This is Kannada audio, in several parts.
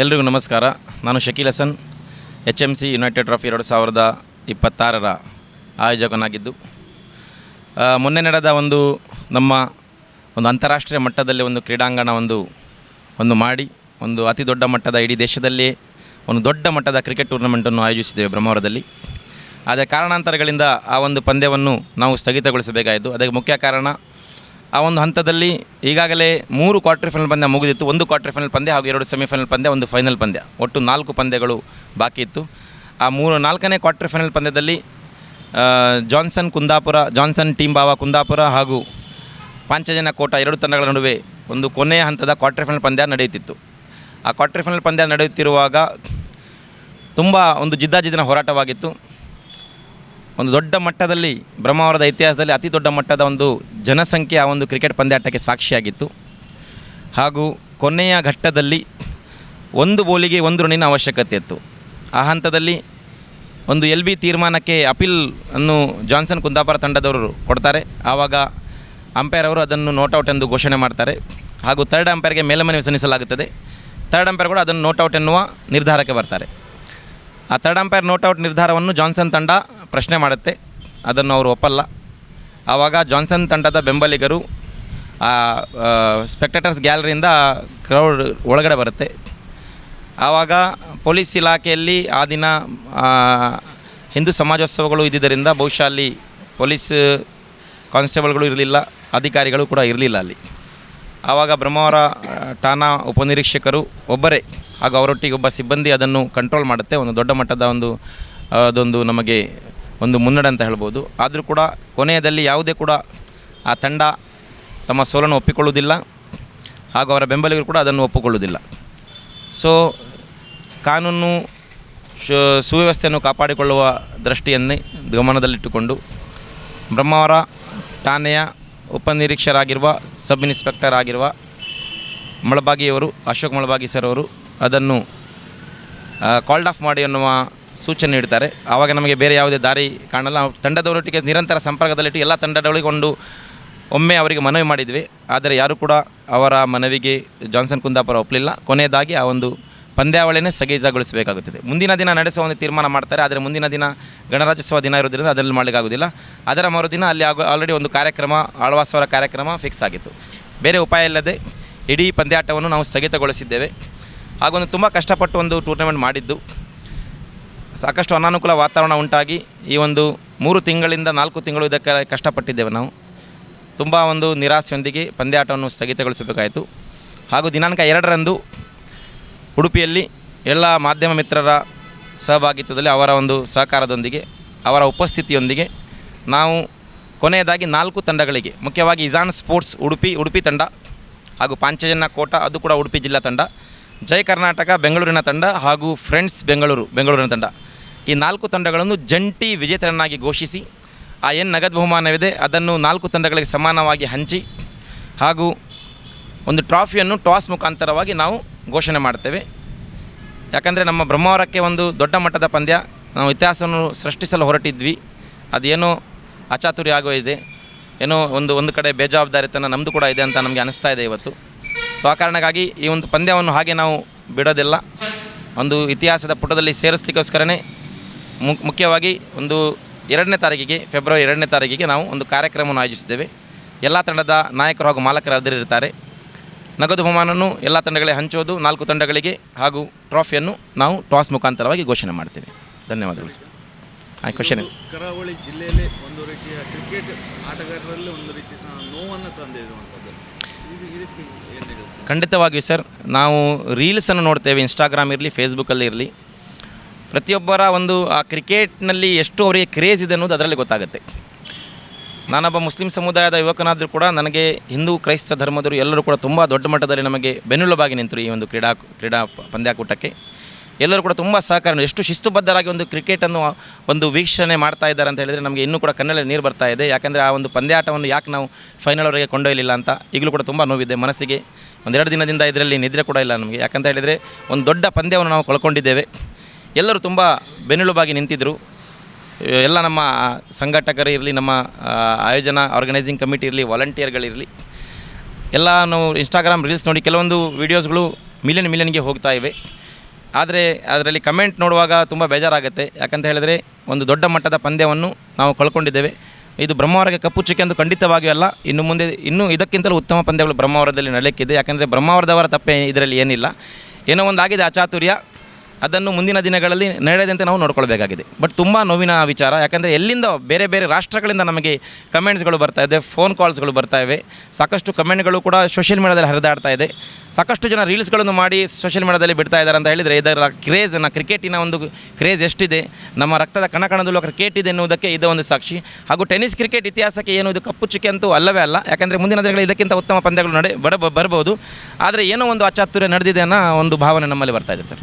ಎಲ್ರಿಗೂ ನಮಸ್ಕಾರ. ನಾನು Shakeel Hasan H M C united trophy ಎರಡು ಸಾವಿರದ ಇಪ್ಪತ್ತಾರರ ಆಯೋಜಕನಾಗಿದ್ದು. ಮೊನ್ನೆ ನಡೆದ ಒಂದು ನಮ್ಮ ಒಂದು ಅಂತಾರಾಷ್ಟ್ರೀಯ ಮಟ್ಟದಲ್ಲಿ ಒಂದು ಕ್ರೀಡಾಂಗಣ ಒಂದು ಒಂದು ಮಾಡಿ, ಒಂದು ಅತಿ ದೊಡ್ಡ ಮಟ್ಟದ ಇಡೀ ದೇಶದಲ್ಲಿ ಒಂದು ದೊಡ್ಡ ಮಟ್ಟದ ಕ್ರಿಕೆಟ್ ಟೂರ್ನಮೆಂಟನ್ನು ಆಯೋಜಿಸಿದ್ದೇವೆ ಬ್ರಹ್ಮಾವರದಲ್ಲಿ. ಆದರೆ ಕಾರಣಾಂತರಗಳಿಂದ ಆ ಒಂದು ಪಂದ್ಯವನ್ನು ನಾವು ಸ್ಥಗಿತಗೊಳಿಸಬೇಕಾಯಿತು. ಅದಕ್ಕೆ ಮುಖ್ಯ ಕಾರಣ ಆ ಒಂದು ಹಂತದಲ್ಲಿ ಈಗಾಗಲೇ ಮೂರು ಕ್ವಾರ್ಟರ್ ಫೈನಲ್ ಪಂದ್ಯ ಮುಗಿದಿತ್ತು. ಒಂದು ಕ್ವಾರ್ಟರ್ ಫೈನಲ್ ಪಂದ್ಯ ಹಾಗೂ ಎರಡು ಸೆಮಿಫೈನಲ್ ಪಂದ್ಯ, ಒಂದು ಫೈನಲ್ ಪಂದ್ಯ. ಒಟ್ಟು ನಾಲ್ಕು ಪಂದ್ಯಗಳು ಬಾಕಿ ಇತ್ತು. ಆ ಮೂರು, ನಾಲ್ಕನೇ ಕ್ವಾರ್ಟರ್ ಫೈನಲ್ ಪಂದ್ಯದಲ್ಲಿ ಜಾನ್ಸನ್ ಕುಂದಾಪುರ ಜಾನ್ಸನ್ ಟೀಮ್ ಬಾವ ಕುಂದಾಪುರ ಹಾಗೂ ಪಾಂಚಜನ ಕೋಟ ಎರಡು ತಂಡಗಳ ನಡುವೆ ಒಂದು ಕೊನೆಯ ಹಂತದ ಕ್ವಾರ್ಟರ್ ಫೈನಲ್ ಪಂದ್ಯ ನಡೆಯುತ್ತಿತ್ತು. ಆ ಕ್ವಾರ್ಟರ್ ಫೈನಲ್ ಪಂದ್ಯ ನಡೆಯುತ್ತಿರುವಾಗ ತುಂಬ ಒಂದು ಜಿದ್ದಾಜಿದ್ದಿನ ಹೋರಾಟವಾಗಿತ್ತು. ಒಂದು ದೊಡ್ಡ ಮಟ್ಟದಲ್ಲಿ ಬ್ರಹ್ಮಾವರದ ಇತಿಹಾಸದಲ್ಲಿ ಅತಿ ದೊಡ್ಡ ಮಟ್ಟದ ಒಂದು ಜನಸಂಖ್ಯೆ ಆ ಒಂದು ಕ್ರಿಕೆಟ್ ಪಂದ್ಯಾಟಕ್ಕೆ ಸಾಕ್ಷಿಯಾಗಿತ್ತು. ಹಾಗೂ ಕೊನೆಯ ಘಟ್ಟದಲ್ಲಿ ಒಂದು ಬೋಲಿಗೆ ಒಂದು ರನ್ನಿನ ಅವಶ್ಯಕತೆ ಇತ್ತು. ಆ ಹಂತದಲ್ಲಿ ಒಂದು ಎಲ್ ಬಿ ತೀರ್ಮಾನಕ್ಕೆ ಅಪೀಲ್ ಅನ್ನು ಜಾನ್ಸನ್ ಕುಂದಾಪುರ ತಂಡದವರು ಕೊಡ್ತಾರೆ. ಆವಾಗ ಅಂಪೈರ್ ಅವರು ಅದನ್ನು ನೋಟೌಟ್ ಎಂದು ಘೋಷಣೆ ಮಾಡ್ತಾರೆ. ಹಾಗೂ ಥರ್ಡ್ ಅಂಪೈರ್ಗೆ ಮೇಲ್ಮನವಿ ಸಲ್ಲಿಸಲಾಗುತ್ತದೆ. ಥರ್ಡ್ ಅಂಪೈರ್ ಕೂಡ ಅದನ್ನು ನೋಟೌಟ್ ಎನ್ನುವ ನಿರ್ಧಾರಕ್ಕೆ ಬರ್ತಾರೆ. ಆ ಥರ್ಡ್ ಅಂಪೈರ್ ನೋಟೌಟ್ ನಿರ್ಧಾರವನ್ನು ಜಾನ್ಸನ್ ತಂಡ ಪ್ರಶ್ನೆ ಮಾಡುತ್ತೆ. ಅದನ್ನು ಅವರು ಒಪ್ಪಲ್ಲ. ಆವಾಗ ಜಾನ್ಸನ್ ತಂಡದ ಬೆಂಬಲಿಗರು, ಆ ಸ್ಪೆಕ್ಟೇಟರ್ಸ್ ಗ್ಯಾಲರಿಯಿಂದ ಕ್ರೌಡ್ ಒಳಗಡೆ ಬರುತ್ತೆ. ಆವಾಗ ಪೊಲೀಸ್ ಇಲಾಖೆಯಲ್ಲಿ ಆ ದಿನ ಹಿಂದೂ ಸಮಾಜೋತ್ಸವಗಳು ಇದ್ದಿದ್ದರಿಂದ ಬಹುಶಃ ಅಲ್ಲಿ ಪೊಲೀಸ್ ಕಾನ್ಸ್ಟೇಬಲ್ಗಳು ಇರಲಿಲ್ಲ, ಅಧಿಕಾರಿಗಳು ಕೂಡ ಇರಲಿಲ್ಲ ಅಲ್ಲಿ. ಆವಾಗ ಬ್ರಹ್ಮಾವರ ಠಾಣಾ ಉಪನಿರೀಕ್ಷಕರು ಒಬ್ಬರೇ, ಹಾಗೂ ಅವರೊಟ್ಟಿಗೆ ಒಬ್ಬ ಸಿಬ್ಬಂದಿ ಅದನ್ನು ಕಂಟ್ರೋಲ್ ಮಾಡುತ್ತೆ, ಒಂದು ದೊಡ್ಡ ಮಟ್ಟದ ಒಂದು ಅದೊಂದು ನಮಗೆ ಒಂದು ಮುನ್ನಡೆ ಅಂತ ಹೇಳ್ಬೋದು. ಆದರೂ ಕೂಡ ಕೊನೆಯದಲ್ಲಿ ಯಾವುದೇ ಕೂಡ ಆ ತಂಡ ತಮ್ಮ ಸೋಲನ್ನು ಒಪ್ಪಿಕೊಳ್ಳುವುದಿಲ್ಲ, ಹಾಗೂ ಅವರ ಬೆಂಬಲಿಗರು ಕೂಡ ಅದನ್ನು ಒಪ್ಪಿಕೊಳ್ಳುವುದಿಲ್ಲ. ಸೊ ಕಾನೂನು ಸುವ್ಯವಸ್ಥೆಯನ್ನು ಕಾಪಾಡಿಕೊಳ್ಳುವ ದೃಷ್ಟಿಯನ್ನೇ ಗಮನದಲ್ಲಿಟ್ಟುಕೊಂಡು ಬ್ರಹ್ಮಾವರ ಠಾಣೆಯ ಉಪನಿರೀಕ್ಷರಾಗಿರುವ, ಸಬ್ ಇನ್ಸ್ಪೆಕ್ಟರ್ ಆಗಿರುವ ಮಳಬಾಗಿಯವರು, ಅಶೋಕ್ ಮಳಬಾಗಿ ಸರ್ ಅವರು ಅದನ್ನು ಕಾಲ್ಡ್ ಆಫ್ ಮಾಡಿ ಅನ್ನುವ ಸೂಚನೆ ನೀಡ್ತಾರೆ. ಆವಾಗ ನಮಗೆ ಬೇರೆ ಯಾವುದೇ ದಾರಿ ಕಾಣಲ್ಲ. ನಾವು ತಂಡದವರೊಟ್ಟಿಗೆ ನಿರಂತರ ಸಂಪರ್ಕದಲ್ಲಿಟ್ಟು ಎಲ್ಲ ತಂಡದೊಳಗೆ ಒಂದು ಒಮ್ಮೆ ಅವರಿಗೆ ಮನವಿ ಮಾಡಿದ್ವಿ. ಆದರೆ ಯಾರೂ ಕೂಡ ಅವರ ಮನವಿಗೆ ಜಾನ್ಸನ್ ಕುಂದಾಪುರ ಒಪ್ಪಲಿಲ್ಲ. ಕೊನೆಯದಾಗಿ ಆ ಒಂದು ಪಂದ್ಯಾವಳಿನೇ ಸ್ಥಗಿತಗೊಳಿಸಬೇಕಾಗುತ್ತದೆ ಮುಂದಿನ ದಿನ ನಡೆಸುವ ಒಂದು ತೀರ್ಮಾನ ಮಾಡ್ತಾರೆ, ಆದರೆ ಮುಂದಿನ ದಿನ ಗಣರಾಜ್ಯೋತ್ಸವ ದಿನ ಇರೋದ್ರಿಂದ ಅದರಲ್ಲಿ ಮಾಡಲಿಕ್ಕಾಗೋದಿಲ್ಲ ಅದರ ಮರುದಿನ ಅಲ್ಲಿ ಆಗ ಆಲ್ರೆಡಿ ಒಂದು ಕಾರ್ಯಕ್ರಮ, ಆಳ್ವಾಸವರ ಕಾರ್ಯಕ್ರಮ ಫಿಕ್ಸ್ ಆಗಿತ್ತು. ಬೇರೆ ಉಪಾಯ ಇಲ್ಲದೆ ಇಡೀ ಪಂದ್ಯಾಟವನ್ನು ನಾವು ಸ್ಥಗಿತಗೊಳಿಸಿದ್ದೇವೆ. ಹಾಗೊಂದು ತುಂಬ ಕಷ್ಟಪಟ್ಟು ಒಂದು ಟೂರ್ನಮೆಂಟ್ ಮಾಡಿದ್ದು. ಸಾಕಷ್ಟು ಅನಾನುಕೂಲ ವಾತಾವರಣ ಉಂಟಾಗಿ ಈ ಒಂದು ಮೂರು ತಿಂಗಳಿಂದ ನಾಲ್ಕು ತಿಂಗಳು ಇದಕ್ಕೆ ಕಷ್ಟಪಟ್ಟಿದ್ದೇವೆ ನಾವು. ತುಂಬ ಒಂದು ನಿರಾಸೆಯೊಂದಿಗೆ ಪಂದ್ಯಾಟವನ್ನು ಸ್ಥಗಿತಗೊಳಿಸಬೇಕಾಯಿತು. ಹಾಗೂ ದಿನಾಂಕ ಎರಡರಂದು ಉಡುಪಿಯಲ್ಲಿ ಎಲ್ಲ ಮಾಧ್ಯಮ ಮಿತ್ರರ ಸಹಭಾಗಿತ್ವದಲ್ಲಿ ಅವರ ಒಂದು ಸಹಕಾರದೊಂದಿಗೆ, ಅವರ ಉಪಸ್ಥಿತಿಯೊಂದಿಗೆ ನಾವು ಕೊನೆಯದಾಗಿ ನಾಲ್ಕು ತಂಡಗಳಿಗೆ, ಮುಖ್ಯವಾಗಿ ಇಜಾನ್ ಸ್ಪೋರ್ಟ್ಸ್ ಉಡುಪಿ ಉಡುಪಿ ತಂಡ ಹಾಗೂ ಪಾಂಚಜನ್ಯ ಕೋಟ, ಅದು ಕೂಡ ಉಡುಪಿ ಜಿಲ್ಲಾ ತಂಡ, ಜೈ ಕರ್ನಾಟಕ ಬೆಂಗಳೂರಿನ ತಂಡ ಹಾಗೂ ಫ್ರೆಂಡ್ಸ್ ಬೆಂಗಳೂರು, ಬೆಂಗಳೂರಿನ ತಂಡ. ಈ ನಾಲ್ಕು ತಂಡಗಳನ್ನು ಜಂಟಿ ವಿಜೇತರನ್ನಾಗಿ ಘೋಷಿಸಿ, ಆ ಏನು ನಗದು ಬಹುಮಾನವಿದೆ, ಅದನ್ನು ನಾಲ್ಕು ತಂಡಗಳಿಗೆ ಸಮಾನವಾಗಿ ಹಂಚಿ ಹಾಗೂ ಒಂದು ಟ್ರಾಫಿಯನ್ನು ಟಾಸ್ ಮುಖಾಂತರವಾಗಿ ನಾವು ಘೋಷಣೆ ಮಾಡ್ತೇವೆ. ಯಾಕಂದರೆ ನಮ್ಮ ಬ್ರಹ್ಮಾವರಕ್ಕೆ ಒಂದು ದೊಡ್ಡ ಮಟ್ಟದ ಪಂದ್ಯ. ನಾವು ಇತಿಹಾಸವನ್ನು ಸೃಷ್ಟಿಸಲು ಹೊರಟಿದ್ವಿ. ಅದೇನೋ ಅಚಾತುರಿ ಆಗೋ ಇದೆ. ಏನೋ ಒಂದು ಒಂದು ಕಡೆ ಬೇಜವಾಬ್ದಾರಿತನ ನಮ್ಮದು ಕೂಡ ಇದೆ ಅಂತ ನಮಗೆ ಅನಿಸ್ತಾ ಇದೆ ಇವತ್ತು. ಸೊ, ಆ ಕಾರಣಕ್ಕಾಗಿ ಈ ಒಂದು ಪಂದ್ಯವನ್ನು ಹಾಗೆ ನಾವು ಬಿಡೋದಿಲ್ಲ. ಒಂದು ಇತಿಹಾಸದ ಪುಟದಲ್ಲಿ ಸೇರಿಸ್ಲಿಕ್ಕೋಸ್ಕರನೇ ಮುಖ್ಯವಾಗಿ ಒಂದು ಎರಡನೇ ತಾರೀಕಿಗೆ, ಫೆಬ್ರವರಿ ಎರಡನೇ ತಾರೀಕಿಗೆ ನಾವು ಒಂದು ಕಾರ್ಯಕ್ರಮವನ್ನು ಆಯೋಜಿಸಿದ್ದೇವೆ. ಎಲ್ಲ ತಂಡದ ನಾಯಕರು ಹಾಗೂ ಮಾಲಕರು ಅದರಿರ್ತಾರೆ. ನಗದು ಬಹುಮಾನವನ್ನು ಎಲ್ಲ ತಂಡಗಳಿಗೆ ಹಂಚೋದು ನಾಲ್ಕು ತಂಡಗಳಿಗೆ ಹಾಗೂ ಟ್ರಾಫಿಯನ್ನು ನಾವು ಟಾಸ್ ಮುಖಾಂತರವಾಗಿ ಘೋಷಣೆ ಮಾಡ್ತೇವೆ. ಧನ್ಯವಾದಗಳು ಸರ್. ಆಯ್ತು ಕ್ವಶನ್ ಕರಾವಳಿ ಜಿಲ್ಲೆಯಲ್ಲಿ ಒಂದು ರೀತಿಯ ಕ್ರಿಕೆಟ್ ಆಟಗಾರರಲ್ಲಿ ಒಂದು ರೀತಿ ನೋವನ್ನು ತಂದಿರುವಂಥದ್ದು. ಖಂಡಿತವಾಗಿಯೂ ಸರ್ ನಾವು ರೀಲ್ಸನ್ನು ನೋಡ್ತೇವೆ ಇನ್ಸ್ಟಾಗ್ರಾಮ್ ಇರಲಿ ಫೇಸ್ಬುಕ್ಕಲ್ಲಿ ಇರಲಿ. ಪ್ರತಿಯೊಬ್ಬರ ಒಂದು ಆ ಕ್ರಿಕೆಟ್ನಲ್ಲಿ ಎಷ್ಟು ಅವರಿಗೆ ಕ್ರೇಜ್ ಇದೆ ಅನ್ನೋದು ಅದರಲ್ಲಿ ಗೊತ್ತಾಗುತ್ತೆ. ನಾನೊಬ್ಬ ಮುಸ್ಲಿಂ ಸಮುದಾಯದ ಯುವಕನಾದರೂ ಕೂಡ ನನಗೆ ಹಿಂದೂ ಕ್ರೈಸ್ತ ಧರ್ಮದವರು ಎಲ್ಲರೂ ಕೂಡ ತುಂಬ ದೊಡ್ಡ ಮಟ್ಟದಲ್ಲಿ ನಮಗೆ ಬೆನ್ನುಲುಬಾಗಿ ನಿಂತರು ಈ ಒಂದು ಕ್ರೀಡಾ ಕ್ರೀಡಾ ಪಂದ್ಯಾಕೂಟಕ್ಕೆ. ಎಲ್ಲರೂ ಕೂಡ ತುಂಬ ಸಹಕಾರ, ಎಷ್ಟು ಶಿಸ್ತುಬದ್ಧರಾಗಿ ಒಂದು ಕ್ರಿಕೆಟನ್ನು ಒಂದು ವೀಕ್ಷಣೆ ಮಾಡ್ತಾ ಇದ್ದಾರೆ ಅಂತ ಹೇಳಿದರೆ ನಮಗೆ ಇನ್ನೂ ಕೂಡ ಕಣ್ಣಲ್ಲಿ ನೀರು ಬರ್ತಾ ಇದೆ. ಯಾಕೆಂದರೆ ಆ ಒಂದು ಪಂದ್ಯಾಟವನ್ನು ಯಾಕೆ ನಾವು ಫೈನಲ್ವರೆಗೆ ಕೊಂಡೊಯ್ಯಲಿಲ್ಲ ಅಂತ ಈಗಲೂ ಕೂಡ ತುಂಬ ನೋವಿದೆ ಮನಸ್ಸಿಗೆ. ಒಂದೆರಡು ದಿನದಿಂದ ಇದರಲ್ಲಿ ನಿದ್ರೆ ಕೂಡ ಇಲ್ಲ ನಮಗೆ. ಯಾಕಂತ ಹೇಳಿದರೆ ಒಂದು ದೊಡ್ಡ ಪಂದ್ಯವನ್ನು ನಾವು ಕಳ್ಕೊಂಡಿದ್ದೇವೆ. ಎಲ್ಲರೂ ತುಂಬ ಬೆನ್ನುಳುಬಾಗಿ ನಿಂತಿದ್ದರು ಎಲ್ಲ ನಮ್ಮ ಸಂಘಟಕರು ಇರಲಿ, ನಮ್ಮ ಆಯೋಜನಾ ಆರ್ಗನೈಸಿಂಗ್ ಕಮಿಟಿ ಇರಲಿ ವಾಲಂಟಿಯರ್ಗಳಿರಲಿ ಎಲ್ಲ ನಾವು ಇನ್ಸ್ಟಾಗ್ರಾಮ್ ರೀಲ್ಸ್ ನೋಡಿ ಕೆಲವೊಂದು ವೀಡಿಯೋಸ್ಗಳು ಮಿಲಿಯನ್ ಮಿಲಿಯನ್ಗೆ ಹೋಗ್ತಾ ಇವೆ. ಆದರೆ ಅದರಲ್ಲಿ ಕಮೆಂಟ್ ನೋಡುವಾಗ ತುಂಬ ಬೇಜಾರಾಗುತ್ತೆ. ಯಾಕಂತ ಹೇಳಿದರೆ ಒಂದು ದೊಡ್ಡ ಮಟ್ಟದ ಪಂದ್ಯವನ್ನು ನಾವು ಕಳ್ಕೊಂಡಿದ್ದೇವೆ. ಇದು ಬ್ರಹ್ಮಾವರಕ್ಕೆ ಕಪ್ಪು ಚುಕ್ಕೆ ಎಂದು ಖಂಡಿತವಾಗಿಯೂ ಅಲ್ಲ. ಇನ್ನು ಮುಂದೆ, ಇನ್ನೂ ಇದಕ್ಕಿಂತಲೂ ಉತ್ತಮ ಪಂದ್ಯಗಳು ಬ್ರಹ್ಮಾವರದಲ್ಲಿ ನಡೆಯಕ್ಕಿದೆ ಯಾಕಂದರೆ ಬ್ರಹ್ಮಾವರದವರ ತಪ್ಪೇ ಇದರಲ್ಲಿ ಏನಿಲ್ಲ. ಏನೋ ಒಂದು ಆಗಿದೆ ಅಚಾತುರ್ಯ ಅದನ್ನು ಮುಂದಿನ ದಿನಗಳಲ್ಲಿ ನಡೆಯದಂತೆ ನಾವು ನೋಡ್ಕೊಳ್ಬೇಕಾಗಿದೆ. ಬಟ್ ತುಂಬ ನೋವಿನ ವಿಚಾರ, ಯಾಕಂದರೆ ಎಲ್ಲಿಂದ ಬೇರೆ ಬೇರೆ ರಾಷ್ಟ್ರಗಳಿಂದ ನಮಗೆ ಕಮೆಂಟ್ಸ್ಗಳು ಬರ್ತಾ ಇದೆ ಫೋನ್ ಕಾಲ್ಸ್ಗಳು ಬರ್ತಾ ಇವೆ. ಸಾಕಷ್ಟು ಕಮೆಂಟ್ಗಳು ಕೂಡ ಸೋಷಿಯಲ್ ಮೀಡಿಯಾದಲ್ಲಿ ಹರಿದಾಡ್ತಾ ಇದೆ. ಸಾಕಷ್ಟು ಜನ ರೀಲ್ಸ್ಗಳನ್ನು ಮಾಡಿ ಸೋಷಿಯಲ್ ಮೀಡಿಯಾದಲ್ಲಿ ಬಿಡ್ತಾ ಇದ್ದಾರೆ ಅಂತ ಹೇಳಿದರೆ ಇದರ ಕ್ರೇಜ್ನ ಕ್ರಿಕೆಟಿನ ಒಂದು ಕ್ರೇಜ್ ಎಷ್ಟಿದೆ? ನಮ್ಮ ರಕ್ತದ ಕಣಕಣದಲ್ಲೂ ಕ್ರಿಕೆಟ್ ಇದೆ ಎನ್ನುವುದಕ್ಕೆ ಇದು ಒಂದು ಸಾಕ್ಷಿ. ಹಾಗೂ ಟೆನ್ನಿಸ್ ಕ್ರಿಕೆಟ್ ಇತಿಹಾಸಕ್ಕೆ ಏನು, ಇದು ಕಪ್ಪು ಚುಕ್ಕೆ ಅಂತೂ ಅಲ್ಲವೇ ಅಲ್ಲ. ಯಾಕಂದರೆ ಮುಂದಿನ ದಿನಗಳಲ್ಲಿ ಇದಕ್ಕಿಂತ ಉತ್ತಮ ಪಂದ್ಯಗಳು ನಡೆ, ಬಡ, ಬರಬಹುದು. ಆದರೆ ಏನೋ ಒಂದು ಅಚಾತುರ್ಯ ನಡೆದಿದೆ ಅನ್ನೋ ಒಂದು ಭಾವನೆ ನಮ್ಮಲ್ಲಿ ಬರ್ತಾ ಇದೆ ಸರ್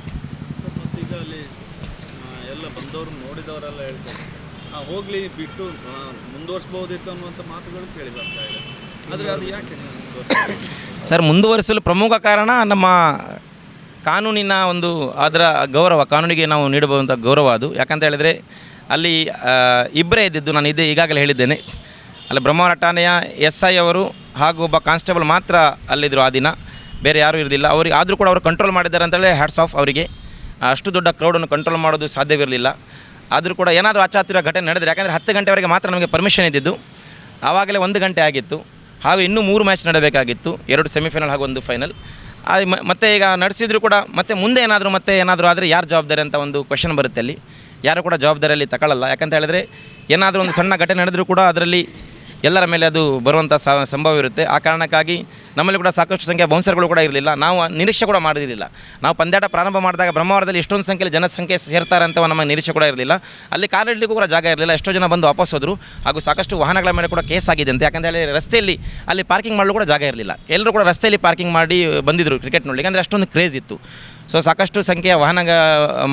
ಮತ್ತೀಗ ಅಲ್ಲಿ ಆ, ಎಲ್ಲ ಬಂದವರು ನೋಡಿದವರೆಲ್ಲ ಹೇಳ್ತಾರೆ ಆ, ಹೋಗ್ಲಿ ಬಿಟ್ಟು ಮುಂದುವರಿಸಬಹುದಿತ್ತು ಅನ್ನುವಂಥ ಮಾತುಗಳು ಕೇಳಿ ಬರ್ತಾ ಇದೆ. ಆದರೆ ಅದು ಯಾಕೆ ಸರ್, ಮುಂದುವರಿಸಲು ಪ್ರಮುಖ ಕಾರಣ ನಮ್ಮ ಕಾನೂನಿನ ಒಂದು ಅದರ ಗೌರವ, ಕಾನೂನಿಗೆ ನಾವು ನೀಡಬಹುದಂಥ ಗೌರವ ಅದು. ಯಾಕಂತ ಹೇಳಿದರೆ, ಅಲ್ಲಿ ಇಬ್ಬರೇ ಇದ್ದಿದ್ದು ನಾನು ಇದೇ ಈಗಾಗಲೇ ಹೇಳಿದ್ದೇನೆ. ಅಲ್ಲಿ ಬ್ರಹ್ಮವರ ಠಾಣೆಯ ಎಸ್ ಐ ಅವರು ಹಾಗೂ ಒಬ್ಬ ಕಾನ್ಸ್ಟೇಬಲ್ ಮಾತ್ರ ಅಲ್ಲಿದ್ದರು ಆ ದಿನ. ಬೇರೆ ಯಾರೂ ಇರಲಿಲ್ಲ ಅವ್ರಿಗೆ, ಆದರೂ ಕೂಡ ಅವರು ಕಂಟ್ರೋಲ್ ಮಾಡಿದ್ದಾರೆ ಅಂತೇಳಿ ಹ್ಯಾಟ್ಸ್ ಆಫ್ ಅವರಿಗೆ. ಅಷ್ಟು ದೊಡ್ಡ ಕ್ರೌಡನ್ನು ಕಂಟ್ರೋಲ್ ಮಾಡೋದು ಸಾಧ್ಯವಿರಲಿಲ್ಲ. ಆದರೂ ಕೂಡ ಏನಾದರೂ ಅಚಾತುರ್ಯ ಘಟನೆ ನಡೆದರೆ, ಯಾಕಂದರೆ ಹತ್ತು ಗಂಟೆವರೆಗೆ ಮಾತ್ರ ನಮಗೆ ಪರ್ಮಿಷನ್ ಇದ್ದಿದ್ದು. ಆವಾಗಲೇ ಒಂದು ಗಂಟೆ ಆಗಿತ್ತು. ಹಾಗೂ ಇನ್ನೂ ಮೂರು ಮ್ಯಾಚ್ ನಡಬೇಕಾಗಿತ್ತು. ಎರಡು ಸೆಮಿಫೈನಲ್ ಹಾಗೂ ಒಂದು ಫೈನಲ್ ಮತ್ತೆ ಈಗ ನಡೆಸಿದ್ರು ಕೂಡ ಮತ್ತೆ ಮುಂದೆ ಏನಾದರೂ ಮತ್ತೆ ಏನಾದರೂ ಆದರೆ ಯಾರು ಜವಾಬ್ದಾರಿ ಅಂತ ಒಂದು ಕ್ವೆಶನ್ ಬರುತ್ತೆ ಅಲ್ಲಿ. ಯಾರು ಕೂಡ ಜವಾಬ್ದಾರಿಯಲ್ಲಿ ತಗೊಳ್ಳಲ್ಲ ಯಾಕಂತ ಹೇಳಿದ್ರೆ ಏನಾದರೂ ಒಂದು ಸಣ್ಣ ಘಟನೆ ನಡೆದರೂ ಕೂಡ ಅದರಲ್ಲಿ ಎಲ್ಲರ ಮೇಲೆ ಅದು ಬರುವಂಥ ಸಂಭವ ಇರುತ್ತೆ. ಆ ಕಾರಣಕ್ಕಾಗಿ ನಮ್ಮಲ್ಲಿ ಕೂಡ ಸಾಕಷ್ಟು ಸಂಖ್ಯೆ ಬೌನ್ಸರ್ಗಳು ಕೂಡ ಇರಲಿಲ್ಲ. ನಾವು ನಿರೀಕ್ಷೆ ಕೂಡ ಮಾಡಿರಲಿಲ್ಲ ನಾವು ಪಂದ್ಯಾಟ ಪ್ರಾರಂಭ ಮಾಡಿದಾಗ ಬ್ರಹ್ಮಾವರದಲ್ಲಿ ಎಷ್ಟೊಂದು ಸಂಖ್ಯೆಯಲ್ಲಿ ಜನಸಂಖ್ಯೆ ಸೇರ್ತಾರೆ ಅಂತ ನಮಗೆ ನಿರೀಕ್ಷೆ ಕೂಡ ಇರಲಿಲ್ಲ. ಅಲ್ಲಿ ಕಾಲಿಡಲಿಕ್ಕೂ ಕೂಡ ಜಾಗ ಇರಲಿಲ್ಲ. ಎಷ್ಟೋ ಜನ ಬಂದು ವಾಪಸ್ ಹೋದರು. ಹಾಗೂ ಸಾಕಷ್ಟು ವಾಹನಗಳ ಮೇಲೆ ಕೂಡ ಕೇಸ್ ಆಗಿದೆ ಅಂತ. ಯಾಕಂತ ಹೇಳಿ ರಸ್ತೆಯಲ್ಲಿ, ಅಲ್ಲಿ ಪಾರ್ಕಿಂಗ್ ಮಾಡಲು ಕೂಡ ಜಾಗ ಇರಲಿಲ್ಲ. ಎಲ್ಲರೂ ಕೂಡ ರಸ್ತೆಯಲ್ಲಿ ಪಾರ್ಕಿಂಗ್ ಮಾಡಿ ಬಂದಿದ್ದರು ಕ್ರಿಕೆಟ್ ನೋಡಲಿಕ್ಕೆ. ಅಂದರೆ ಅಷ್ಟೊಂದು ಕ್ರೇಜ್ ಇತ್ತು. ಸೊ ಸಾಕಷ್ಟು ಸಂಖ್ಯೆಯ ವಾಹನ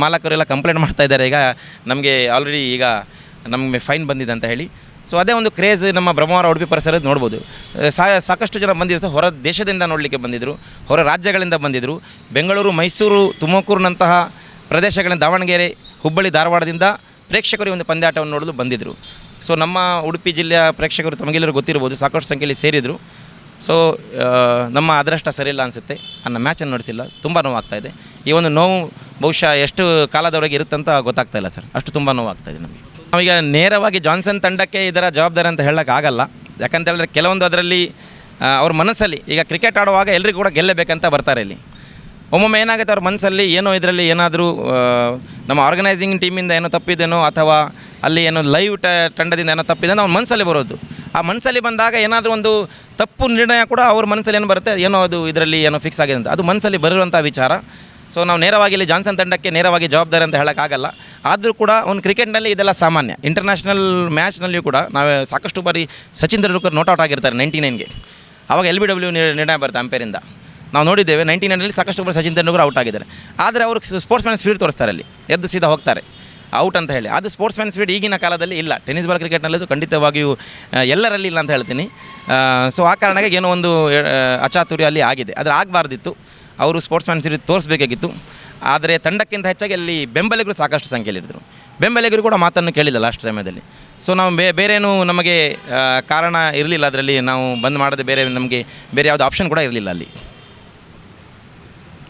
ಮಾಲಕರೆಲ್ಲ ಕಂಪ್ಲೇಂಟ್ ಮಾಡ್ತಾ ಇದ್ದಾರೆ. ಈಗ ನಮಗೆ ಆಲ್ರೆಡಿ ಈಗ ನಮಗೆ ಫೈನ್ ಬಂದಿದೆ ಅಂತ ಹೇಳಿ. ಸೊ ಅದೇ ಒಂದು ಕ್ರೇಜ್ ನಮ್ಮ ಬ್ರಹ್ಮಾವರ ಉಡುಪಿ ಪರಿಸರದ ನೋಡ್ಬೋದು. ಸಾಕಷ್ಟು ಜನ ಬಂದಿರ್ತಾರೆ ಹೊರ ದೇಶದಿಂದ ನೋಡಲಿಕ್ಕೆ ಬಂದಿದ್ದರು ಹೊರ ರಾಜ್ಯಗಳಿಂದ ಬಂದಿದ್ದರು ಬೆಂಗಳೂರು, ಮೈಸೂರು, ತುಮಕೂರಿನಂತಹ ಪ್ರದೇಶಗಳಿಂದ ದಾವಣಗೆರೆ, ಹುಬ್ಬಳ್ಳಿ, ಧಾರವಾಡದಿಂದ ಪ್ರೇಕ್ಷಕರು ಒಂದು ಪಂದ್ಯಾಟವನ್ನು ನೋಡಲು ಬಂದಿದ್ದರು ಸೊ ನಮ್ಮ ಉಡುಪಿ ಜಿಲ್ಲೆಯ ಪ್ರೇಕ್ಷಕರು ತಮಗೆಲ್ಲರೂ ಗೊತ್ತಿರ್ಬೋದು ಸಾಕಷ್ಟು ಸಂಖ್ಯೆಯಲ್ಲಿ ಸೇರಿದರು. ಸೊ ನಮ್ಮ ಅದೃಷ್ಟ ಸರಿಯಿಲ್ಲ ಅನಿಸುತ್ತೆ. ನನ್ನ ಮ್ಯಾಚನ್ನು ನಡೆಸಿಲ್ಲ. ತುಂಬ ನೋವಾಗ್ತಾ ಇದೆ. ಈ ಒಂದು ನೋವು ಬಹುಶಃ ಎಷ್ಟು ಕಾಲದವರೆಗೆ ಇರುತ್ತಂತ ಗೊತ್ತಾಗ್ತಾ ಇಲ್ಲ ಸರ್ ಅಷ್ಟು ತುಂಬ ನೋವಾಗ್ತಾ ಇದೆ ನಮಗೆ. ನಾವೀಗ ನೇರವಾಗಿ ಜಾನ್ಸನ್ ತಂಡಕ್ಕೆ ಇದರ ಜವಾಬ್ದಾರಿ ಅಂತ ಹೇಳೋಕ್ಕಾಗಲ್ಲ ಯಾಕಂತ ಹೇಳಿದ್ರೆ ಕೆಲವೊಂದು ಅದರಲ್ಲಿ ಅವ್ರ ಮನಸ್ಸಲ್ಲಿ, ಈಗ ಕ್ರಿಕೆಟ್ ಆಡುವಾಗ ಎಲ್ಲರಿಗೂ ಕೂಡ ಗೆಲ್ಲಬೇಕಂತ ಬರ್ತಾರೆ ಇಲ್ಲಿ. ಒಮ್ಮೊಮ್ಮೆ ಏನಾಗುತ್ತೆ ಅವ್ರ ಮನಸ್ಸಲ್ಲಿ, ಏನೋ ಇದರಲ್ಲಿ ಏನಾದರೂ ನಮ್ಮ ಆರ್ಗನೈಸಿಂಗ್ ಟೀಮಿಂದ ಏನೋ ತಪ್ಪಿದೇನೋ ಅಥವಾ ಅಲ್ಲಿ ಏನೋ ಲೈವ್ ಟ, ತಂಡದಿಂದ ಏನೋ ತಪ್ಪಿದೆ ಅವ್ರ ಮನಸ್ಸಲ್ಲಿ ಬರೋದು. ಆ ಮನಸ್ಸಲ್ಲಿ ಬಂದಾಗ ಏನಾದರೂ ಒಂದು ತಪ್ಪು ನಿರ್ಣಯ ಕೂಡ ಅವ್ರ ಮನಸ್ಸಲ್ಲಿ ಏನು ಬರುತ್ತೆ, ಏನೋ ಅದು ಇದರಲ್ಲಿ ಏನೋ ಫಿಕ್ಸ್ ಆಗಿದೆ ಅಂತ. ಅದು ಮನಸ್ಸಲ್ಲಿ ಬರುವಂಥ ವಿಚಾರ. ಸೊ ನಾವು ನೇರವಾಗಿ ಇಲ್ಲಿ ಜಾನ್ಸನ್ ತಂಡಕ್ಕೆ ನೇರವಾಗಿ ಜವಾಬ್ದಾರಿ ಅಂತ ಹೇಳೋಕ್ಕಾಗಲ್ಲ. ಆದರೂ ಕೂಡ ಒಂದು ಕ್ರಿಕೆಟ್ನಲ್ಲಿ ಇದೆಲ್ಲ ಸಾಮಾನ್ಯ. ಇಂಟರ್ನ್ಯಾಷನಲ್ ಮ್ಯಾಚ್ನಲ್ಲಿಯೂ ಕೂಡ ನಾವು ಸಾಕಷ್ಟು ಬಾರಿ ಸಚಿನ್ ತೆಂಡೂಲ್ಕರ್ ನೋಟ್ ಔಟ್ ಆಗಿರ್ತಾರೆ ನೈಂಟಿ ನೈನ್ಗೆ. ಆವಾಗ ಎಲ್ ಬಿ ಡಬ್ಲ್ಯೂ ನಿರ್ಣಯ ಬರುತ್ತೆ ಅಂಪೇರಿಂದ. ನಾವು ನೋಡಿದ್ದೇವೆ ನೈಂಟಿ ನೈನಲ್ಲಿ ಸಾಕಷ್ಟು ಬಾರಿ ಸಚಿನ್ ತೆಂಡೂಲ್ಕರ್ ಔಟ್ ಆಗಿದ್ದಾರೆ. ಆದರೆ ಅವರು ಸ್ಪೋರ್ಟ್ಸ್ ಮ್ಯಾನ್ ಸ್ಪೀಡ್ ತೋರಿಸ್ತಾರೆ ಅಲ್ಲಿ. ಎದ್ದು ಸೀದಾ ಹೋಗ್ತಾರೆ. ಔಟ್ ಅಂತ ಹೇಳಿ. ಅದು ಸ್ಪೋರ್ಟ್ಸ್ ಮ್ಯಾನ್ ಸ್ಪೀಡ್ ಈಗಿನ ಕಾಲದಲ್ಲಿ ಇಲ್ಲ. ಟೆನಿಸ್ ಬಾಲ್ ಕ್ರಿಕೆಟ್ನಲ್ಲದು ಖಂಡಿತವಾಗಿಯೂ ಎಲ್ಲರಲ್ಲಿ ಇಲ್ಲ ಅಂತ ಹೇಳ್ತೀನಿ. ಸೊ ಆ ಕಾರಣಕ್ಕೆ ಏನೋ ಒಂದು ಅಚಾತುರ್ಯ ಅಲ್ಲಿ ಆಗಿದೆ. ಆದರೆ ಆಗಬಾರ್ದಿತ್ತು. ಅವರು ಸ್ಪೋರ್ಟ್ಸ್ ಮ್ಯಾನ್ ತೋರಿಸಬೇಕಾಗಿತ್ತು. ತೋರಿಸ್ಬೇಕಾಗಿತ್ತು ಆದರೆ ತಂಡಕ್ಕಿಂತ ಹೆಚ್ಚಾಗಿ ಅಲ್ಲಿ ಬೆಂಬಲಿಗರು ಸಾಕಷ್ಟು ಸಂಖ್ಯೆಯಲ್ಲಿದ್ದರು ಬೆಂಬಲಿಗರು ಕೂಡ ಮಾತನ್ನು ಕೇಳಿಲ್ಲ ಲಾಸ್ಟ್ ಸಮಯದಲ್ಲಿ. ಸೊ ನಾವು ಬೇ ಬೇರೇನೂ ನಮಗೆ ಕಾರಣ ಇರಲಿಲ್ಲ. ಅದರಲ್ಲಿ ನಾವು ಬಂದ್ ಮಾಡದೆ ಬೇರೆ ನಮಗೆ ಬೇರೆ ಯಾವುದೇ ಆಪ್ಷನ್ ಕೂಡ ಇರಲಿಲ್ಲ ಅಲ್ಲಿ.